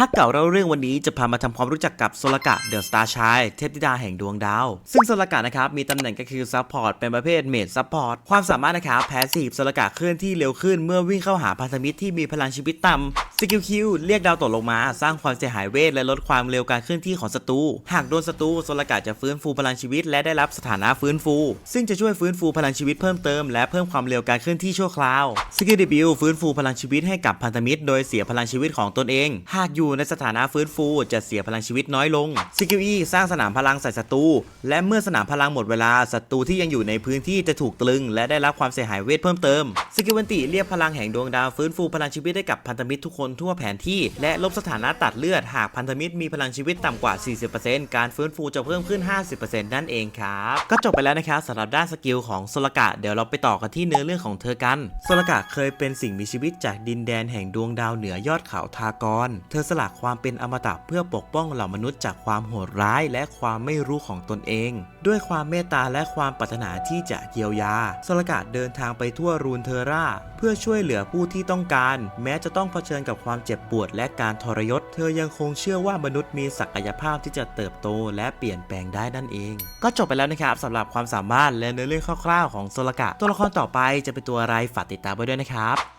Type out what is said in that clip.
ฮักเก่าเราเรื่องวันนี้จะพามาทำความรู้จักกับโซลกะเดอะสตาร์ชายเทพธิดาแห่งดวงดาว ซึ่งโซลกะนะครับมีตำแหน่งก็คือซัพพอร์ตเป็นประเภทเมดซัพพอร์ตความสามารถนะครับแพสซีฟโซลกะเคลื่อนที่เร็วขึ้นเมื่อวิ่งเข้าหาพันธมิตรที่มีพลังชีวิตต่ำ สกิลคิวเรียกดาวตกลงมา สร้างความเสียหายเวทและลดความเร็วการเคลื่อนที่ของศัตรูหากโดนศัตรูโซลกะจะฟื้นฟูพลังชีวิต และได้รับสถานะฟื้นฟู ซึ่งจะช่วยฟื้นฟูพลังชีวิตเพิ่มเติมและเพิ่มความเร็วการเคลื่อนที่ชั่วคราวสกิลเดบิวฟื้นฟูพลังชีวิตให้กับพันธมิตร โดยเสียพลังชีวิตของตนเอง หากอยู่ในสถานะฟื้นฟูจะเสียพลังชีวิตน้อยลงสกิลอีสร้างสนามพลังใส่ศัตรูและเมื่อสนามพลังหมดเวลาศัตรูที่ยังอยู่ในพื้นที่จะถูกตรึง และได้รับความเสียหายเวทเพิ่มเติมสกิลวันติเรียกพลังแห่งดวงดาวฟื้นฟูพลังชีวิตให้กับพันธมิตรทุกคนทั่วแผนที่ และลบสถานะตัดเลือดหากพันธมิตรมีพลังชีวิตต่ำกว่า 40%การฟื้นฟูจะเพิ่มขึ้น 50%นั่นเองครับ ก็จบไปแล้วนะครับสำหรับด้านสกิลของโซลกะเดี๋ยวเราไปต่อกันที่เนื้อเรื่องของเธอกันโซลกะเคยเป็นสิ่งมีชีวิตจากดินแดนแห่งดวงดาวเหนือยอดเขาทากร เธอสละความเป็นอมตะเพื่อปกป้องเหล่ามนุษย์จากความโหดร้ายและความไม่รู้ของตนเอง ด้วยความเมตตาและความปรารถนาที่จะเยียวยาโซลกะเดินทางไปทั่วรูนเทอร่า เพื่อช่วยเหลือผู้ที่ต้องการ แม้จะต้องเผชิญกับความเจ็บปวดและการทรยศ เธอยังคงเชื่อว่ามนุษย์มีศักยภาพที่จะเติบโตและเปลี่ยนแปลงได้นั่นเอง ก็จบไปแล้วนะครับสำหรับความสามารถและเนื้อเรื่องคร่าวๆของโซลกะ ตัวละครต่อไปจะเป็นตัวอะไรฝากติดตามไว้ด้วยนะครับ